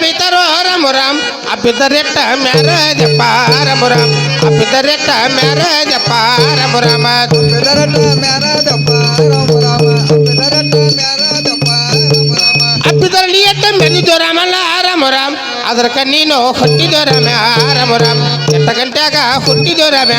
ಬಾಲರು ರಾಮಗ ಬೀತಾರೋ ರಾಮ ರಾಮ್ ಅಪ್ಪಿದರೆಟ್ಟ ಮ್ಯಾರಜಪ್ಪ ರಾಮ ರಾಮ್ ಅಪ್ಪಿದರೆಟ್ಟ ಮ್ಯಾರಜಪ್ಪ ರಾಮ ರಾಮ ಬೆದರಟ ಮ್ಯಾರದಪ್ಪ ರಾಮ ರಾಮ ಬೆದರಟ ಮ್ಯಾರದಪ್ಪ ರಾಮ ರಾಮ ಅಪ್ಪಿದರಳಿ ಎಟ್ಟ ಮೆದಿದ್ದು ರಾಮಲ್ಲ ರಾಮ ರಾಮ್ ಅದರ ಕಣ್ಣೀನು ಹುಟ್ಟಿದೋ ರಾಮ ರಾಮ ರಾಮ್ ಎಟ್ಟ ಗಂಟ್ಯಾಗ ಹುಟ್ಟಿದೋ ರಾಮ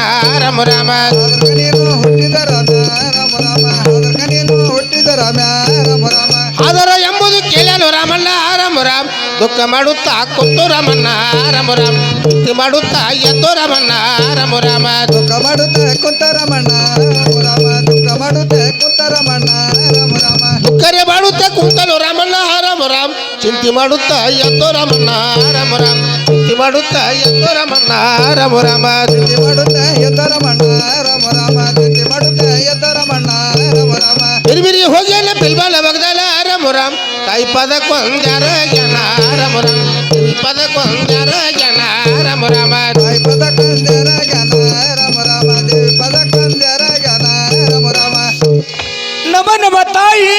ರಾಮ ರಾಮ ಅದರ್ಕ ನೀನು ಹುಟ್ಟಿದ ರಾಮ ರಾಮ ರಾಮ ಅದರ್ಕ ನೀನು ಹುಟ್ಟಿದ ರಾಮ ರಾಮ ರಾಮ ಅದರ ಎಂಬುದು ಕೇಳಲು ರಾಮಣ್ಣ ರಾಮ ರಾಮ್ ದುಃಖ ಮಾಡುತ್ತಾ ಕೊಟ್ಟು ರಾಮಣ್ಣ ರಾಮ ರಾಮ್ ಭಕ್ತಿ ಮಾಡುತ್ತಾ ಎದ್ದು ರಾಮಣ್ಣ ರಾಮ ರಾಮ ದುಃಖ ಮಾಡುತ್ತೆ ಕುಂತ ರಮಣ್ಣ ರಾಮ ರಾಮ ದುಃಖ ಮಾಡುತ್ತೆ ಕುಂತ ರಮಣ್ಣ ರಾಮ ರಾಮ ದುಃಖರೇ ಮಾಡುತ್ತಾ ಕುಂತಲು ರಾಮಣ್ಣ ರಾಮ ರಾಮ್ ಚಿಂತೆ ಮಾಡುತ್ತಾ ಎದ್ದು ರಾಮಣ್ಣ ರಾಮ ರಾಮ್ ಚಿಂತೆ ಮಾಡುತ್ತಾ ಎದ್ದು ರಾಮಣ್ಣ ರಾಮ ರಾಮ ಚಿಂತೆ ಮಾಡುತ್ತೆ ಎದ್ದ ರಮಣ್ಣ ರಾಮ ರಾಮ ಚಿಂತೆ ಮಾಡುತ್ತೆ ಎದ್ದ ರಮಣ್ಣ ರಾಮ ರಾಮ ಬಿರಿಬಿರಿ ಹೋಗಿ ಅಲ್ಲ ಬಿಲ್ಬಾಲ ಬಗ್ದಲ ರಾಮ ರಾಮ್ ತಾಯಿ ಪದ ಕೊಂದ್ಯಾರ ಜನ ರಾಮ ರಾಮ್ ಈ ಪದ ಕೊಂದ್ಯಾರ ಜನ ರಾಮ ರಾಮ ತಾಯಿ ಪದ ಕಂದ್ಯಾರ ಜ್ಞಾನ ರಾಮ ರಾಮ ದೇವಿ ಪದ ಕಂದ್ಯಾರ ಜ್ಞಾನ ರಾಮ ರಾಮ ನಮ ನಮ ತಾಯಿ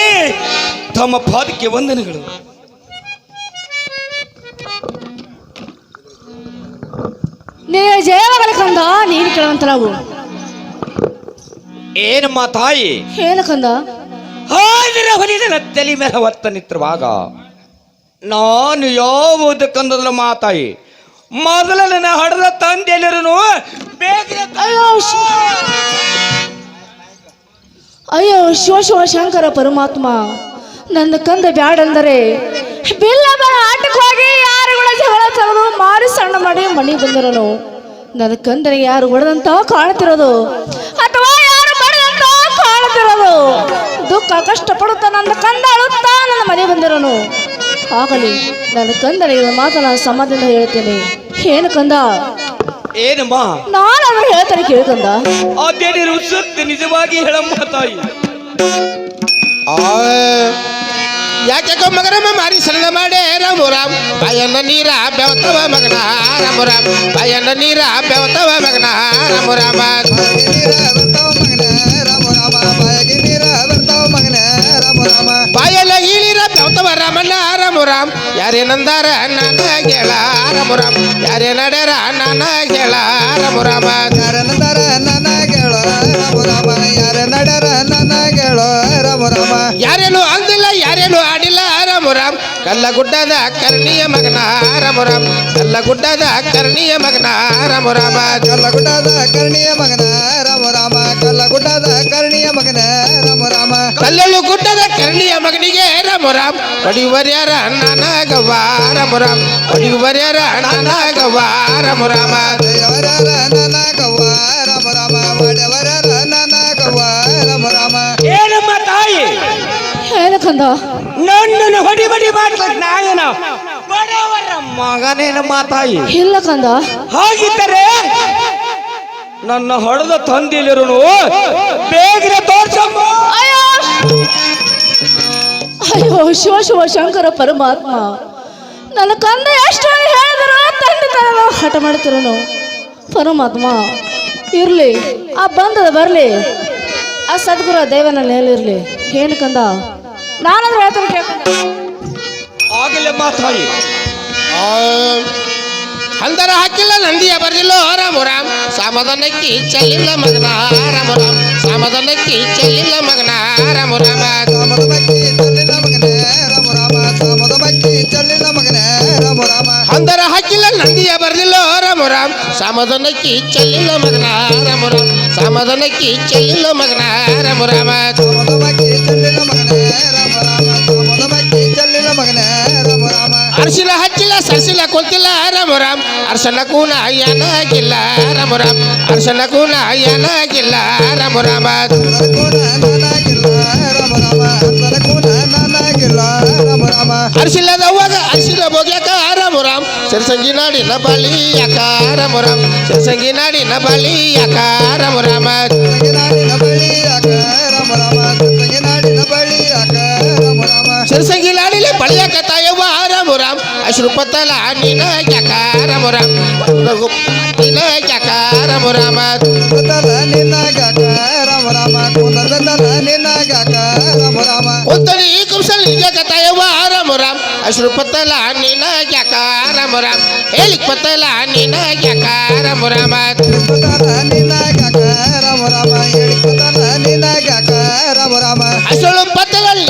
ತಮ್ಮ ಪಾದಕ್ಕೆ ವಂದನೆಗಳು. ನೀವು ಜಯವಾಗಲಿ ಕಂದ ನೀನು ಕೇಳುವಂತರಾಗು ಏನಮ್ಮ ತಾಯಿ? ಏನು ಕಂದ? ಹಾದಿರ ಹೊಲಿದ ತಲೆ ಮೇಲೆ ಹೊತ್ತ ನಿಂತಿರುವಾಗ ನಾನು ಯಾವ ಕಂದದ್ರ ಮಾತಾಯಿ? ಮೊದಲ ನನ್ನ ಹಡದ ಬೇಗ ಅಯ್ಯೋ, ಶಿವ. ಶಿವ ಶಂಕರ, ಪರಮಾತ್ಮ. ನನ್ನ ಕಂದ ಬ್ಯಾಡಂದರೆ ಬಿಲ್ಲಮ್ಮನ ಆಟಕ್ಕೆ ಹೋಗಿ ಯಾರುಗಳ ಜಗಳ ತರದು ಮಾರಿ ಸಣ್ಣ ಮಾಡಿ ಮನೆಗೆ ಬಂದಿರನು. ನನ್ನ ಕಂದನಿಗೆ ಯಾರು ಹೊಡೆದಂತ ಕಾಣ್ತಿರೋದು? ಅಥವಾ ಯಾರು ಮಾಡಿದಂತ ಕಾಣ್ತಿರೋದು? ದುಃಖ ಕಷ್ಟಪಡುತ್ತಾ ನನ್ನ ಕಂದ ಅಳುತ್ತಾ ನನ್ನ ಮನೆ ಬಂದಿರೋನು. ಆಗಲಿ. ನನ್ನ ಕಂದನಿಗೆ ಮಾತನ್ನ ಸಮಾಧಾನ ಹೇಳ್ತೇನೆ ಏನು ಕಂದ? ಏನಮ್ಮ? ನಾನು ಅದನ್ನು ಹೇಳ್ತೇನೆ ಕೇಳ್ಕಂದ. ಅದೇನಿರು ಸತ್ಯ ನಿಜವಾಗಿ ಹೇಳಮ್ಮ ತಾಯಿ. ಆ, ಯಾಕೆ ಮಗನಮ್ಮ ಮಾರಿ ಸರಳ ಮಾಡಿ ರಾಮ ರಾಮ್ ಬಾಯನ್ನ ನೀರ ಬೆವತವ ಮಗನ ರಾಮ ರಾಮ್ ಬಾಯನ್ನ ನೀರ ಬೆವತವ ಮಗನ ರಾಮ ರಾಮ ನೀರಾ ನೀರ ಬರ್ತಾವ ಮಗನ ರಾಮ ರಾಮ ಬಾಯಿಗೆ ನೀರ ಬರ್ತಾವ ಮಗನ ರಾಮ ರಾಮ ಬಾಯಲ್ಲ ಈ ನೀರ ಬೆವತವ ರಾಮಣ್ಣ ರಾಮ ರಾಮ್ ಯಾರೇನಂದಾರ ನಾನ ಗೆಳ ರಾಮ ರಾಮ್ ಯಾರೇ ನಡ್ಯಾರ ನಾನ ಗೆಳ ರಾಮ ರಾಮ ಯಾರನ್ನದಾರ ನನ್ನ ಕೇಳೋ ರಾಮ ರಾಮ ಯಾರ ನಡ್ಯಾರ ನನ್ನ ಕೇಳೋ ರಾಮ ರಾಮ ಯಾರೇನು ಅಂದಿಲ್ಲ ಯಾರೇನು ಆಡಿಲ್ಲ ರಾಮ ರಾಮ್ ಕಲ್ಲ ಗುಡ್ಡದ ಕರ್ಣಿಯ ಮಗನ ರಾಮ ರಾಮ್ ಕಲ್ಲ ಗುಡ್ಡದ ಕರ್ಣಿಯ ಮಗನ ರಾಮ ರಾಮ ಕಲ್ಲಗುಡ್ಡದ ಕರ್ಣಿಯ ಮಗನ ರಾಮ ರಾಮ ಕಲ್ಲಗುಡ್ಡದ ಕರ್ಣಿಯ ಮಗನ ರಾಮ ರಾಮ ಕಲ್ಲಲು ಗುಡ್ಡದ ಕರ್ಣಿಯ ಮಗನಿಗೆ ರಾಮ ರಾಮ್ ಹೊಡಿಯುವರ್ಯಾರ ನಾನ ಗವ್ವ ರಾಮ ರಾಮ್ ಹೊಡಿಯುವರ್ಯಾರ ನಾನ ಗವ್ವ ರಾಮ ರಾಮ ಜಯವರರ ನನ್ನ ಕವ್ವ ರಾಮ ರಾಮ ಒಡೆಯವರರ ನನ್ನ ಕವ್ವ ರಾಮ ರಾಮ ಏನಮ್ಮ ತಾಯಿ ಏನು ಕಂದ ನನ್ನನ್ನು ಹೊಡಿ ಬಡಿ ಮಾಡ್ಬೇಕು ನಾಯನ ಬಡವರ ಮಗನೇನಮ್ಮ ತಾಯಿ ಇಲ್ಲ ಕಂದ ಹಾಗಿದ್ದರೆ ನನ್ನ ಹೊಡೆದ ತಂದಿಲಿರು ಬೇಗನೆ ತೋರ್ಸಮ್ಮ. ಅಯ್ಯೋ! ಅಯ್ಯೋ ಶಿವ ಶಿವ ಶಂಕರ ಪರಮಾತ್ಮ. ನನ್ನ ಕಂದ ಎಷ್ಟು ಹೇಳಿದ್ರು ತಂದೆ ತನ ಹಠ ಮಾಡ್ತಿರೋನು. ಪರಮಾತ್ಮ ಇರ್ಲಿ ಆ ಬಂದದ ಬರ್ಲಿ ಆ ಸದ್ಗುರು ದೇವನಲ್ಲಿ ಹೇಳಿರ್ಲಿ. ಏನು ಕಂದ ನಾನಂದ್ರೆ ಹೇಳ್ತೀನಿ ಕೇಳ್ಕೊಂಡ. ಆಗಲೇ ಹಂದರ ಹಾಕಿಲ್ಲ ನಂದಿಯ ಬರ್ದಿಲ್ಲ ರಾಮ ರಾಮ್ ಸಾಮದನಕ್ಕಿ ಚೆಲ್ಲಿಲ್ಲ ಮಗನ ರಾಮ ರಾಮ್ ಸಾಮದನಕ್ಕಿ ಚೆಲ್ಲಿಲ್ಲ ಮಗನ ರಾಮ ರಾಮ ಅಂದರ ಬಕ್ಕಿ ಚಲ್ಲಿನ ಮಗನ ರಾಮ ಸಾಮದ ಮಗನ ರಾಮ ರಾಮ ಹಂದರ ಹಾಕಿಲ್ಲ ನಂದಿಯ ಬರ್ದಿಲ್ಲ ರಾಮ ರಾಮ್ ಸಾಮದನಕ್ಕಿ ಚೆಲ್ಲಿಲ್ಲ ಮಗನ ರಾಮ ರಾಮ್ ಸಾಮದನಕ್ಕಿ ಚೆಲ್ಲಿಲ್ಲ ಮಗನ ರಾಮ ಸಾಮದ ರಾಮ ರಾಮ ಸಾಮದ ಬಕ್ಕಿ ಚಲ್ಲಿನ ಮಗನ ರಾಮ ರಾಮ ಅರ್ಶಿಲ ಹಚ್ಚಿಲ್ಲ ಸರ್ಸಿಲ ಕೊಲ್ತಿಲ್ಲ ರಾಮ ರಾಮ್ ಅರ್ಶನ ಕೂನ ಏನಾಗಿಲ್ಲ ರಾಮ ರಾಮ್ ಅರ್ಶನ ಕೂನ ಏನಾಗಿಲ್ಲ ರಾಮ ರಾಮ ಅಂತರ ಕೋಣ ನನಗಿಲ್ಲ ರಾಮ ರಾಮ ಅಂತರ ಕೋಣ ನನಗಿಲ್ಲ ರಾಮ ರಾಮ ಅರ್ಶಿಲ್ಲದವಾಗ ಅರ್ಶಿಲ ಬೋಗ್ಯಾಕ ರಾಮ ರಾಮ್ ಸಿರಸಂಗಿ ನಾಡಿನ ಬಳಿ ಯಾಕ ರಾಮ ರಾಮ್ ಸಿರಸಂಗಿ ನಾಡಿನ ಬಳಿ ಯಾಕ ರಾಮ ರಾಮ ತಂಗಿ ನಾಡಿನ ಬಳಿ ಯಾಕ ರಾಮ ರಾಮ ತಂಗಿ ನಾಡಿನ ಬಳಿ ಯಾಕ ರಾಮ ರಾಮ ಸಿರಸಂಗಿ ನಾಡಿನ ಬಳಿಯಾಕ ತಾಯವ್ವ ರಾಮ ರಾಮ್ ಅಶ್ರುಪತಲ ನೀನ ಯಾಕ ರಾಮ ರಾಮ್ ನಿನ ಯಾಕ ರಾಮ ರಾಮ ಗೊತ್ತಲ್ಲ ನಿನ್ನ ಯಾಕ ರಾಮ ರಾಮ ರಾಮ ಕುಂದರ್ಬೇಕಲ್ಲ ನಿನ್ನಾಗ್ಯಾಕ ರಾಮ ರಾಮ ಕುಂತಳಿ ಕುಂಸಲ್ ನಿಜ ತಾಯವ್ವ ರಾಮ ರಾಮ್ ಅಶ್ರು ಪತ್ತಲ ನಿನ ಯಾಕ ರಾಮ ರಾಮ್ ಹೇಳಿ ಪತ್ತಲ ನಿನ ಯಾಕ ರಾಮ ರಾಮ ಹೇಳಿಪತನ ನಿನ್ನಾಗ್ಯಾಕ ರಾಮ ರಾಮ ಹೇಳಿಪತನ ನಿನ್ನಾಗ್ಯಾಕ ರಾಮ ರಾಮ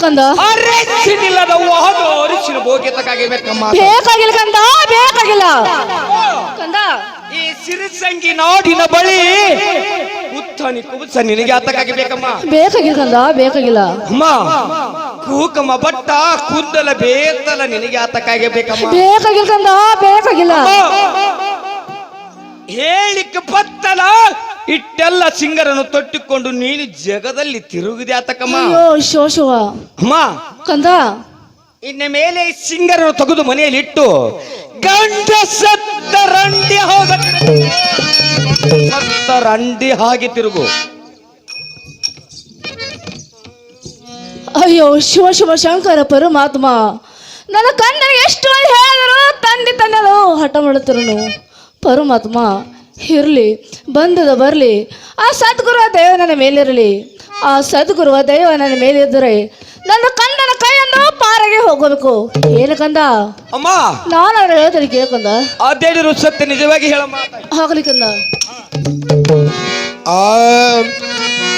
ಕಂದ ಅರೆಚ್ಚಿನಿಲ್ಲದ ಹೋದ ಅರಿಚಿನ ಭೋಗ್ಯತಕ್ಕಾಗಿ ಬೇಕಮ್ಮ ಬೇಕಾಗಿಲ್ಲ ಕಂದ ಬೇಕಾಗಿಲ್ಲ. ಕಂದ? ಈ ಸಿರಿಸಂಗಿ ನಾಡಿನ ಬಳಿ ಉತ್ತನಿ ಕುಬುಸ ನಿನಗೆ ಆತಕ್ಕಾಗಿ ಬೇಕಮ್ಮ. ಬೇಕಾಗಿಲ್ಲ ಕಂದ ಬೇಕಾಗಿಲ್ಲ. ಅಮ್ಮ ಕೂಕಮ್ಮ ಬಟ್ಟ ಕುದ್ದಲ ಬೇತಲ ನಿನಗೆ ಆತಕ್ಕಾಗಿ ಬೇಕಮ್ಮ. ಬೇಕಾಗಿಲ್ಲ. ಕಂದ ಬೇಕಾಗಿಲ್ಲ ಹೇಳಿಕ್ಕೆ ಬತ್ತಲ ಇಟ್ಟೆಲ್ಲ ಸಿಂಗರನ್ನು ತೊಟ್ಟಿಕೊಂಡು ನೀನು ಜಗದಲ್ಲಿ ತಿರುಗಿದೆ ಆತಕಮ್ಮ ಅಯ್ಯೋ ಶಿವ ಶಿವ. ಅಮ್ಮ. ಕಂದ. ಇನ್ನ ಮೇಲೆ ಈ ಸಿಂಗರನ್ನು ತೆಗೆದು ಮನೆಯಲ್ಲಿ ಇಟ್ಟು ಗಂಡ ಸತ್ತ ರಂಡಿ ಹೋಗ ಸತ್ತ ರಂಡಿ ಹಾಗೆ ತಿರುಗು. ಅಯ್ಯೋ ಶಿವ ಶಿವ ಶಂಕರ ಪರಮಾತ್ಮ. ನನ್ನ ಕಣ್ಣನಿಗೆ ಎಷ್ಟು ಹೇಳಿದ್ರು ತಂದಿ ತಂದೆದು ಹಠ ಮಾಡುತ್ತಿರುನು ಪರಮಾತ್ಮ ಇರಲಿ ಬಂದದ ಬರಲಿ. ಆ ಸದ್ಗುರುವ ದೈವ ನನ್ನ ಮೇಲಿರಲಿ. ಆ ಸದ್ಗುರುವ ದೈವ ನನ್ನ ಮೇಲಿದ್ದರೆ ನನ್ನ ಕಣ್ಣನ ಕೈಯನ್ನು ಪಾರಗೆ ಹೋಗಬೇಕು. ಏನು ಕಂದ? ಅಮ್ಮ! ನಾನು ಅವ್ರು ಹೇಳ್ತೀನಿ ಕೇಳ್ಕಂದ ಅದೇನಿರು ಸತ್ಯ ನಿಜವಾಗಿ ಹೇಳಮ್ಮ.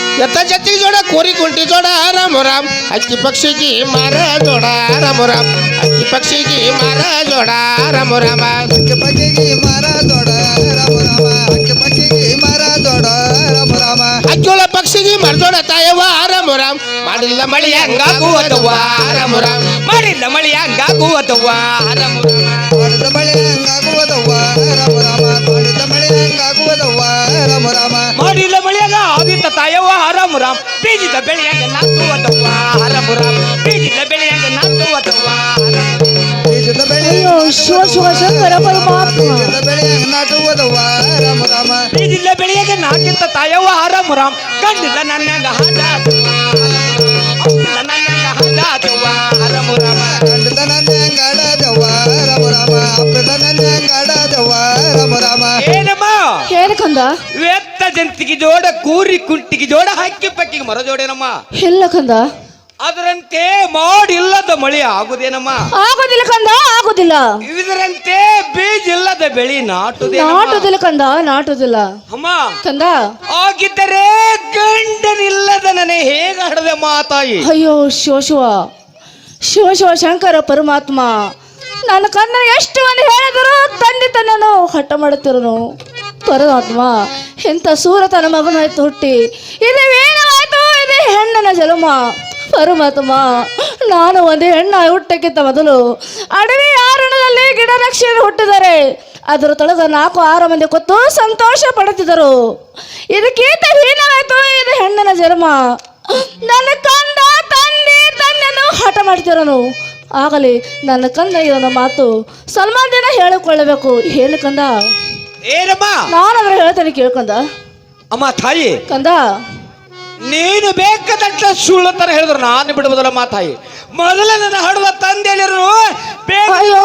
ಆಗಲಿ ಕಂದ ಆ ಎತ್ತ ಜತ್ತಿ ಜೋಡ ಕೋರಿ ಕುಂಟಿ ಜೋಡ ರಾಮ ರಾಮ್ ಹಕ್ಕಿ ಪಕ್ಷಿಗೆ ಮಾರ ಜೋಡ ರಾಮ ರಾಮ್ ಹಕ್ಕಿ ಪಕ್ಷಿಗೆ ಮಾರ ಜೋಡ ರಾಮ ರಾಮ ಅಕ್ಕೆ ಪಕ್ಕಿಗೆ ಮರ ದೊಡ ರಾಮ ರಾಮ ಅಕ್ಕೆ ಪಕ್ಕಿಗೆ ಮರ ದೊಡ ರಾಮ ರಾಮ ಹಕ್ಕಿಯೊಳ ಪಕ್ಷಿಗೆ ಮರ್ಜೋಡ ತಾಯವ್ವ ರಾಮ ರಾಮ್ ಮಾಡಿಲ್ಲ ಮಳಿ ಹಂಗಾಗುವದವ್ವ ರಾಮ ರಾಮ್ ಮಾಡಿಲ್ಲ ಮಳಿ ಹಂಗಾಗುವದವ್ವ ರಾಮ ಮಾಡಿದ ಮಳೆ ಹಂಗಾಗುವುದವ್ವ ರಾಮ ರಾಮ ಮಾಡಿದ ಮಳೆ ಹಂಗಾಗುವುದವ್ವ ರಾಮ ರಾಮ ಮಾಡಿಲ್ಲ ಮಳಿಯಾಗ ಆದಿತ್ತ ತಾಯವ್ವ ರಾಮ ರಾಮ್. ಬೀಜಿದ ಬೆಳೆಯಾಗ ನಾಟುವದವ್ವ ರಾಮ ರಾಮ್. ಬೀಜಿದ ಬೆಳೆಯಾಗ ನಾಟುವದವ್ವ ಬೀಜದ ಬೆಳೆಯೋ ಶಿವ ಶಿವ ಶಂಕರ ಪರಮಾತ್ಮ. ಬೀಜದ ಬೆಳೆ ನಾಟುವುದವ್ವ ರಾಮ ರಾಮ. ಬೀಜಿಲ್ಲ ಬೆಳೆಯಾಗ ನಾಟಿತ್ತ ತಾಯವ್ವ ರಾಮ. ರಾಮ್. ಕಂಡಿಲ್ಲ ನನ್ನಂಗ ಹಾಡಾಡುವ ರಾಮ. ಏನಮ್ಮ? ಏನಕ್ಕಂದ? ಜಂತಿಗೆ ಜೋಡ ಕೂರಿ ಕುಂಟಿಗೆ ಜೋಡ ಹಾಕಿ ಪಕ್ಕಿಗೆ ಮರ ಜೋಡೇನಮ್ಮ. ಎಲ್ಲ ಕಂದ. ಅದರಂತೆ ಮಾಡಿಲ್ಲದ ಮಳೆ ಆಗುದೇನಮ್ಮ. ಆಗೋದಿಲ್ಲ ಕಂದ ಆಗೋದಿಲ್ಲ. ಇದರಂತೆ ಬೀಜ ಇಲ್ಲದ ಬೆಳಿ ನಾಟುದೇ ನಾಟುದಿಲ್ಲ ಕಂದ ನಾಟುದಿಲ್ಲ. ಅಮ್ಮ ಕಂದ. ಆಗಿದ್ದರೆ ಗಂಡನಿಲ್ಲದ ನನಗೆ ಹೇಗ ಹಡದೆ ಮಾತಾಯಿ ಅಯ್ಯೋ ಶಿವ ಶೋಶುವ ಶಿವ ಶಿವ ಶಂಕರ ಪರಮಾತ್ಮ. ನನ್ನ ಕಣ್ಣ ಎಷ್ಟು ಮಂದಿ ಹೇಳಿದರು ತಂದೆ ತನ್ನನು ಹಠ ಮಾಡುತ್ತಿರನು ಪರಮಾತ್ಮ. ಎಂಥ ಸೂರತನ ಮಗನಾಯ್ತು ಹುಟ್ಟಿ? ಇದು ವೇಣವಾಯ್ತು ಇದು ಹೆಣ್ಣನ ಜಲಮ. ಪರಮಾತ್ಮ ನಾನು ಒಂದು ಹೆಣ್ಣ ಹುಟ್ಟಕ್ಕಿಂತ ಮೊದಲು ಅಡವಿ ಆರಣದಲ್ಲಿ ಗಿಡ ರಕ್ಷೆಯನ್ನು ಹುಟ್ಟಿದ್ದಾರೆ ಅದರ ತೊಳೆದ ನಾಲ್ಕು ಆರು ಮಂದಿ ಕೊತ್ತು ಸಂತೋಷ ಪಡುತ್ತಿದ್ದರು. ಇದಕ್ಕಿಂತ ಹೀನವಾಯ್ತು, ಇದು ಹೆಣ್ಣನ ಜನ್ಮ ನನ್ನ ಕಂದ ತಂದೆ ತನ್ನನ್ನು ಹಠ ಮಾಡ್ತಿರೋನು ಆಗಲಿ, ನನ್ನ ಕಂದ ಇದನ್ನ ಮಾತು. ಸಲ್ಮಾನ್ ದಿನ ಹೇಳಿಕೊಳ್ಳಬೇಕು. ಏನು ಕಂದ? ಏನಮ್ಮ? ನಾನು ಅದ್ರ ಹೇಳ್ತೇನೆ ಕೇಳ್ಕೊಂಡ ಅಮ್ಮ ತಾಯಿ. ಕಂದ. ನೀನು ಬೇಕಾದಟ್ಟ ಸುಳ್ಳು ತರ ಹೇಳಿದ್ರು. ನಾನು ಬಿಡುವುದಲ್ಲ ಮಾತಾಯಿ ಮೊದಲ ನನ್ನ ಹಡುವ ತಂದೆ ಹೇಳಿದ್ರು ಅಯ್ಯೋ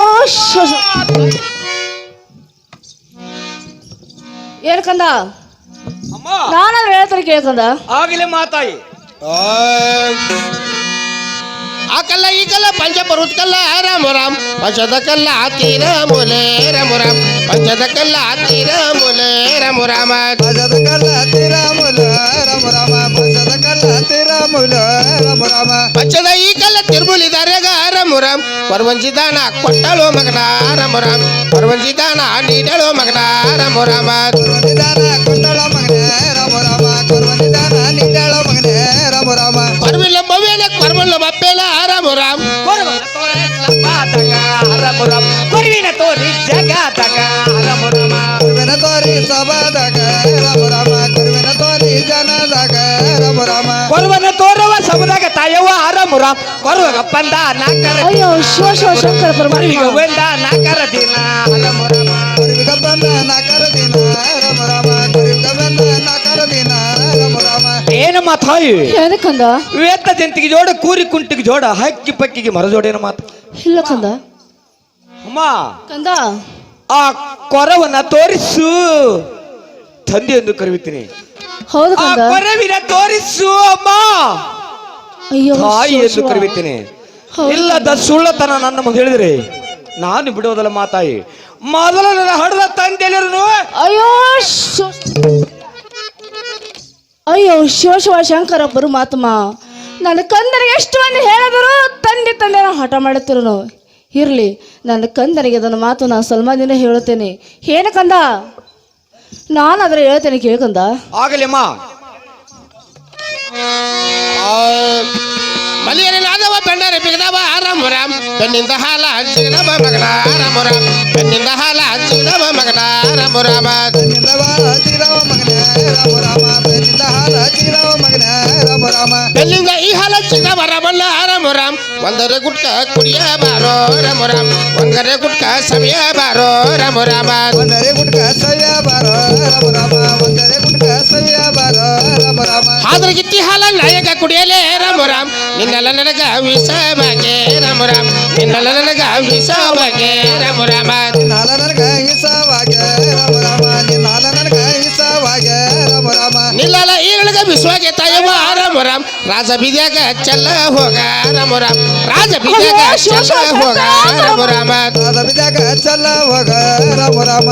ಏನ್ ಕಂದ? ಅಮ್ಮ. ನಾನು ಅದ್ರ ಹೇಳ್ತೇನೆ ಕೇಳ್ಕಂದ. ಆಗಲೇ ಮಾತಾಯಿ ಆ ఆ కల్లా ఈ కల్లా పంచపరుత్ కల్లా రామ రామ్ పంచద కల్లా తీరములే రామ రామ్ పంచద కల్లా తీరములే రామ రామ పంచద కల్లా తీరములే రామ రామ పంచద కల్లా తీరములే రామ రామ పంచద ఈ కల్లా తిరుమలి దరగ రామ రామ్ పర్వంజిదాన కొట్టలో మగన రామ రామ్ పర్వంజిదాన నీడలో మగన రామ రామ పర్వంజిదాన కొట్టలో మగన రామ రామ పర్వంజిదాన నీడలో మగన రామ రామ పర్విల బవేల కర్మల బప్పేలా புறம் குருவின தோரி ஜகாதக குருவின தோரி சபதக ரமரம குருவின தோரி ஜனதக ரமரம குருவன தோரவ சபதக தயவ அரமுரம் குருவக பந்தா நாக்கர ஐயோ சிவ சிவ சங்கர பெருமாள் குருவிக வெந்தா நாக்கர தினா அரமுரம் குருவிக பந்தா நாக்கர தினா ಏನಮ್ಮ ತಾಯಿ ಏನು ಕಂದ ವೇತ್ತ ಜಂತಿಗೆ ಜೋಡ ಕೂರಿ ಕುಂಟಿಗೆ ಜೋಡ ಹಕ್ಕಿ ಪಕ್ಕಿಗೆ ಮರ ಜೋಡಿನ ಮಾತು. ಇಲ್ಲ ಕಂದ ಅಮ್ಮ. ಕಂದ? ಆ ಕೊರವನ್ನ ತೋರಿಸು. ತಂದೆ ಎಂದು ಕರೆಯುತ್ತೀನಿ. ಹೌದು ಆ ಕಂದ ಕೊರವಿನ ತೋರಿಸು ಅಮ್ಮ. ಅಯ್ಯೋ ತಾಯಿ ಎಂದು ಶಿವ. ಕರೆಯುತ್ತೇನೆ. ಹೌದು ಇಲ್ಲದ ಸುಳ್ಳತನ ನನ್ನ ಮುಂದೆ ಹೇಳಿದ್ರೆ. ನಾನು ಬಿಡೋದಲ್ಲ ಮಾತಾಯಿ. ಮೊದಲ ನನ್ನ ಹಡದ ತಂದೆಯಲ್ಲಿರುನು ಅಯ್ಯೋ ಶಿವ. ಅಯ್ಯೋ ಶಿವ ಶಿವ ಶಂಕರ ಪರಮಾತ್ಮ ನನ್ನ ಕಂದನಿಗೆ ಎಷ್ಟು ಮಂದಿ ಹೇಳಿದ್ರು ತಂದೆ ತಂದೆ ಹಠ ಮಾಡುತ್ತಿರು ಇರಲಿ, ನನ್ನ ಕಂದನಿಗೆ ಅದನ್ನು ಮಾತು ನಾನು ಸಲ್ಮಾನಿನ ಹೇಳುತ್ತೇನೆ. ಏನು ಕಂದ? ನಾನು ಅದ್ರ ಹೇಳ್ತೇನೆ ಕೇಳ್ಕಂದ ಆಗಲಿ ಅಮ್ಮ. ನಾದವ ಬೆಂಡರೆ ರಾಮ ರಾಮ ಬೆನ್ನಿಂದ ಈ ಹಾಲ ಜಿಗದವ ರಾಮಲ್ಲ ರಾಮರಾಮ್ ಒಂದರೆ ಗುಟ್ಕ ಕುಡಿಯ ಬಾರೋ ರಾಮರಾಮ್ ಒಂದರೆ ಗುಟ್ಕ ಸವಿಯ ಬಾರೋ ರಾಮರಾಮ ಒಂದರೆ ಗುಟ್ಕ ಸವ್ಯ ಬಾರ ರಾಮ ರಾಮ ಒಂದರೆ ಗುಟ್ಕ ಸವ್ಯ ಬಾರ ರಾಮ ರಾಮ ಆದ್ರ ಗಿತ್ತಿ ಹಾಲ ನಾಯಕ ಕುಡಿಯಲೇ ರಾಮರಾಮ್ ನಿನ್ನೆಲ್ಲ ನನಗ ವಿಷವಾಗಿ ರಾಮರಾಮ್ ನಿನ್ನೆಲ್ಲ ನನಗ ವಿಷವಾಗಿ ರಾಮರಾಮ ನಿನ್ನಾಲ ನನಗ ಹಿಸವಾಗೆ ರಾಮ ರಾಮ राज बिद्याग चल होगा राम राम। राज बिद्याग चल होगा राम राम। राज बिद्याग चल होगा राम राम।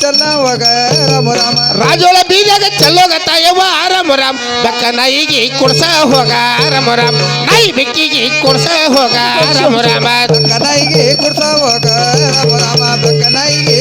चल होगा राम राम राजोल बीजाग चलोग तायवा राम राम। बक्का नाई की कुर्स होगा राम राम। नाई बिक्की की कुर्स होगा राम राम। बक्का नाई की कुर्स होगा राम राम। बक्का नाई की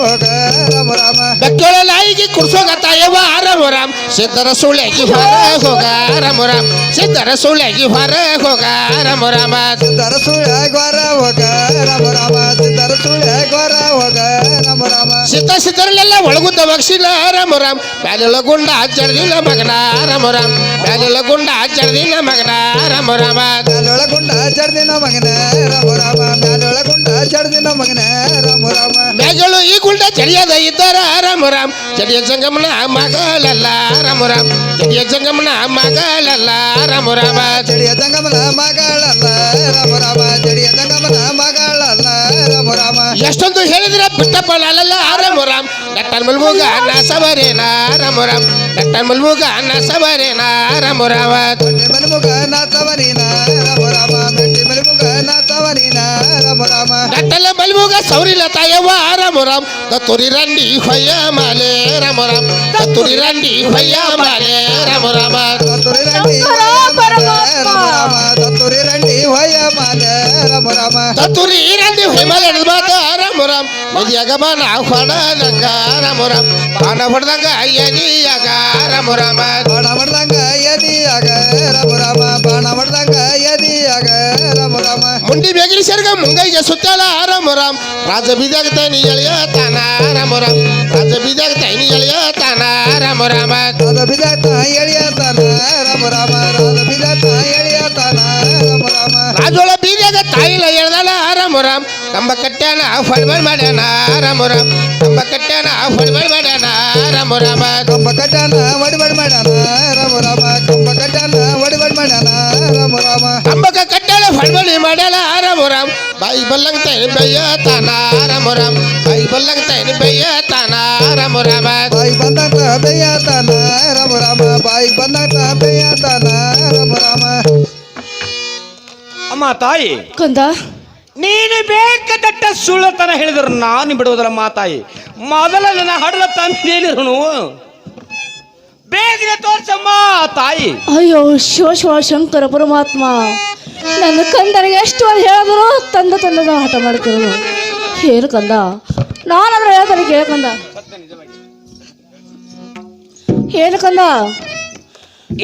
ಹೋಗ ರಾಮ ರಾಮ ಬೆಕ್ಕಳ ನಾಯಿಗೆ ಕುಡ್ಸೋಗ ತಾಯವ ರಾಮರಾಮ್ ಸಿದ್ಧರ ಸುಳ್ಯಾಗಿ ಹೊರ ಹೋಗ ರಾಮರಾಮ್ ಸಿದ್ಧರ ಸುಳ್ಯಾಗಿ ಹೊರ ಹೋಗ ರಾಮರಾಮ ಸಿದ್ಧರ ಸುಳ್ಳ ಗೋರ ಹೋಗ ರಾಮ ರಾಮ ಸಿದ್ಧರ ಸುಳ್ಳ ಗೋರ ಹೋಗ ರಾಮ ರಾಮ ಸಿದ್ಧ ಸಿದ್ಧರಲ್ಲೆಲ್ಲ ಒಳಗುದ್ದ ಬಗ್ಸಿಲ್ಲ ರಾಮರಾಮ್ ಬ್ಯಾಲೆಲ್ಲ ಗುಂಡ ಜಡ್ದಿನ ಮಗನ ರಾಮರಾಮ್ ಬ್ಯಾಲೆಲ್ಲ ಗುಂಡ ಜಡ್ದಿನ ಮಗನ ರಾಮರಾಮ ಮ್ಯಾಲೊಳಗುಂಡ ಜಡ್ದಿನ ಮಗನ ರಾಮ ರಾಮ ಮ್ಯಾಲೊಳಗುಂಡ ಜಡ್ದಿನ ಮಗನ ರಾಮ ರಾಮ ಮ್ಯಾಗಳು ಈ ಗುಂಡ ಜಡಿಯದ ಇದ್ದಾರ ರಾಮರಾಮ್ ಜಡಿಯ ಜಂಗಮನ ಮಗಳಲ್ಲ ರಾಮರಾಮ್ ಜಡಿಯ ಜಂಗಮನ ಮಗಳಲ್ಲ ರಾಮರಾಮ ಜಡಿಯ ಜಂಗಮನ ಮಗಳಲ್ಲ ರಾಮ ರಾಮ ಜಡಿಯ ಜಂಗಮನ ಮಗಳಲ್ಲ ರಾಮ ರಾಮ ಎಷ್ಟೊಂದು ಹೇಳಿದ್ರೆ ಬಿಟ್ಟಪ್ಪ ನಾಲಲ್ಲ ರಾಮರಾಮ್ ನಟ್ಟನ್ ಮಲ್ಮೂಗ ನಸವರೇನ ರಾಮರಾಮ್ ನಟ್ಟನ್ ಮಲ್ಮೂಗ ನಸವರೇನ ರಾಮರಾಮ ಮೆಟ್ಟಿ ಮಲ್ಮುಗ ನಾತವರಿನ ರಾಮ ರಾಮ నట్టములుగా నసవరే నారమురం నట్టములుగా నసవరే నారమురవ నట్టములుగా నసవరే నారమురవ నట్టములుగా నసవరే నారమురవ నట్టల మలుగా సౌరిల తయవ రమురం దత్తురి రండి హొయ్య మాలే రమురం దత్తురి రండి హొయ్య మాలే రమురమ దత్తురి రండి రమురమ దత్తురి రండి హొయ్య మాలే రమురమ దత్తురి రండి హొయ్య మాలే రమురం ఇది యగమాన హొడ காரமுரம் பாடப்படுதாங்க ஐயதியாக ரமுரம பாடப்படுதாங்க ஐயதியாக ரமுரம பாடப்படுதாங்க ஐயதியாக ரமுரம முண்டி பேகிரி சேர்க்க முங்கைய சுத்தால ரமுரம் ராஜபீதாக தனி எளிய தான ரமுரம் ராஜபீதாக தனி எளிய தான ரமுரம ராஜபீதாக தான எளிய தான ரமுரம ராஜபீதாக தான எளிய தான ரமுரம ராஜோல பீதாக தாயில எழுதால ரமுரம் கம்ப கட்டான ஃபல்வன் மாடான ரமுரம் ரொம்ப கட்டான வடிவடமாடானா ராம ராம ரொம்ப கட்டான வடிவடமாடானா ராம ராம ரொம்ப கட்டான வடிவடமாடானா ராம ராம அம்பக்க கட்டால வடிவடி மாடால ராம ராம் பாய் பல்லங்க பெய்ய தானா ராம ராம் பாய் பல்லங்க பெய்ய தானா ராம ராம பாய் பந்தங்க பெய்ய தானா ராம ராம பாய் பந்தங்க பெய்ய தானா ராம ராம அம்மா தாய். கந்தா ನೀನು ಬೇಕಾದಟ್ಟ ಸುಳ್ಳತನ ಹೇಳಿದ್ರು ನಾನು ಬಿಡುವುದರ ಮಾತಾಯಿ. ಮೊದಲ ದಿನ ಹಡಲ ತಂದೆಯಲ್ಲಿರುನು ಬೇಗನೆ ತೋರ್ಸಮ್ಮ ತಾಯಿ. ಅಯ್ಯೋ ಶಿವ ಶಿವ ಶಂಕರ ಪರಮಾತ್ಮ. ನನ್ನ ಕಂದನಿಗೆ ಎಷ್ಟು ಒಂದು ಹೇಳಿದ್ರು ತಂದ ತಂದದ ಹಠ ಮಾಡ್ತಿರೋದು. ಏನು ಕಂದ? ನಾನಾದ್ರೂ ಹೇಳ್ತಾನೆ ಕೇಳ್ಕಂದ ಏನು ಕಂದ?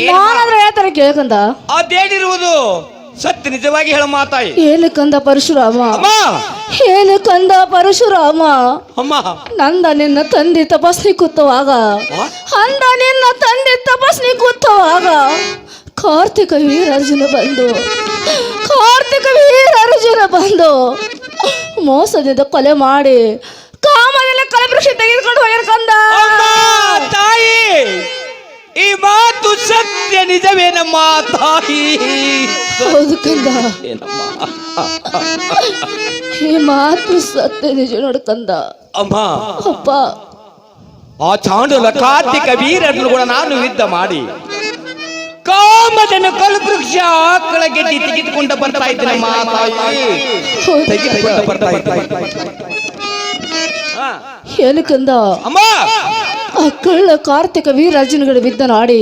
ನಾನಾದ್ರೆ ಹೇಳ್ತಾರೆ ಕೇಳ್ಕಂದ ಅದೇನಿರುವುದು ಸತ್ಯ ನಿಜವಾಗಿ ಹೇಳ ಮಾತಾಯಿ ಏನು ಕಂದ ಪರಶುರಾಮ. ಏನು ಕಂದ ಪರಶುರಾಮ. ಅಮ್ಮ! ನಂದ ನಿನ್ನ ತಂದೆ ತಪಸ್ನಿ ಕೂತವಾಗ? ಅಂದ ನಿನ್ನ ತಂದೆ ತಪಸ್ನಿ ಕೂತವಾಗ ಕಾರ್ತಿಕ ವೀರಾರ್ಜುನ ಬಂದು ಕಾರ್ತಿಕ ವೀರಾರ್ಜುನ ಬಂದು ಮೋಸದಿಂದ ಕೊಲೆ ಮಾಡಿ ಕಾಮನೆಲ್ಲ ಕಲಬೃಕ್ಷ ತೆಗೆದುಕೊಂಡು ಹೋಗಿರ್ಕಂದ ತಾಯಿ! ಈ ಮಾತು ಸತ್ಯ ನಿಜವೇ ನಮ್ಮ ತಾಯಿ. ಹೌದು ಕಂದ. ಈ ಮಾತು ಸತ್ಯ ನಿಜ ನೋಡ್ಕಂದ ಅಮ್ಮ. ಅಪ್ಪ. ಆ ಚಾಂಡಲ ಕಾರ್ತಿಕ ವೀರನ್ನು ಕೂಡ ನಾನು ಯುದ್ಧ ಮಾಡಿ. ಕಾಮದನ್ನು ಕಲ್ಪವೃಕ್ಷ ಆಕಳ ಗೆಡ್ಡಿ ತೆಗೆದುಕೊಂಡು ಬರ್ತಾ ಇದ್ದೇನೆ ಮಾತಾಯಿ ತಾಯಿ. ತೆಗೆದುಕೊಂಡು ಬರ್ತಾ ಕಂದ. ಅಮ್ಮ. ಆ ಕಳ್ಳ ಕಾರ್ತಿಕ ವೀರಾರ್ಜುನಗಳ ಬಿದ್ದ ನಾಡಿ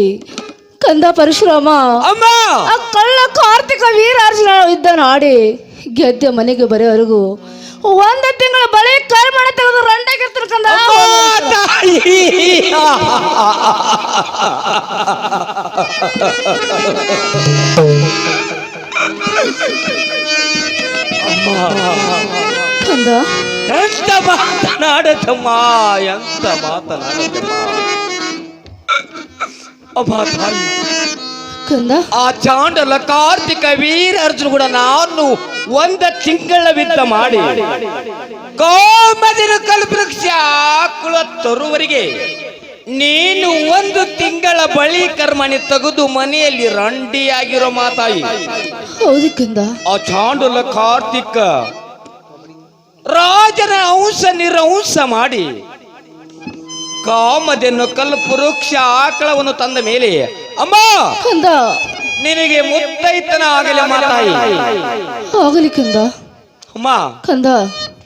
ಕಂದ ಪರಶುರಾಮ. ಅಮ್ಮ! ಆ ಕಳ್ಳ ಕಾರ್ತಿಕ ವೀರಾರ್ಜುನ ಇದ್ದ ನಾಡಿ ಗೆದ್ದೆ ಮನೆಗೆ ಬರೆಯವರೆಗೂ ಒಂದ ತಿಂಗಳ ಬಳಿ ಕರ್ಮಣ ತೆಗೆದು ರಂಡಾಗಿರ್ತಾರ ಕಂದ. ಕಂದ ಎಂತ ಮಾತನಾಡದಮ್ಮ ಎಂತ ಮಾತನಾಡದಮ್ಮ ತಾಯಿ. ಆ ಚಾಂಡಲ ಕಾರ್ತಿಕ ವೀರ ಅರ್ಜುನ್ ಕೂಡ ನಾನು ಒಂದ ತಿಂಗಳ ವಿದ್ದ ಮಾಡಿ. ಕೋಮದಿನ ಕಲ್ಪವೃಕ್ಷ ಕುಳ ತರುವರಿಗೆ ನೀನು ಒಂದು ತಿಂಗಳ ಬಳಿ ಕರ್ಮಣಿ ತೆಗೆದು ಮನೆಯಲ್ಲಿ ರಂಡಿಯಾಗಿರೋ ಮಾತಾಯಿ. ಆ ಚಾಂಡಲ ಕಾರ್ತಿಕ ರಾಜನ ಅಂಶ ನಿರಂಶ ಮಾಡಿ ಕಾಮದೆನ್ನು ಕಲ್ಪವೃಕ್ಷ ಆಕಳವನ್ನು ತಂದ ಮೇಲೆ ಅಮ್ಮ! ನಿನಗೆ ಮುತ್ತೈತನ ಆಗಲಿ ಮಾತಾಯಿ ಆಗಲಿ ಕಂದ. ಅಮ್ಮ! ಕಂದ.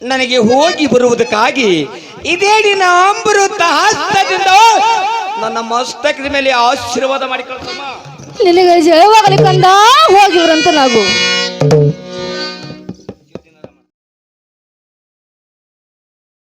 ನನಗೆ ಹೋಗಿ ಬರುವುದಕ್ಕಾಗಿ ಇದೇ ದಿನ ಅಮೃತ ಹಸ್ತದಿಂದ ನನ್ನ ಮಸ್ತಕದ ಮೇಲೆ ಆಶೀರ್ವಾದ ಮಾಡಿ ಕಳ್ಸಮ್ಮ ನಿನಗೆ ಜಯವಾಗಲಿ ಕಂದ. ಹೋಗಿವ್ರಂತ ನಾವು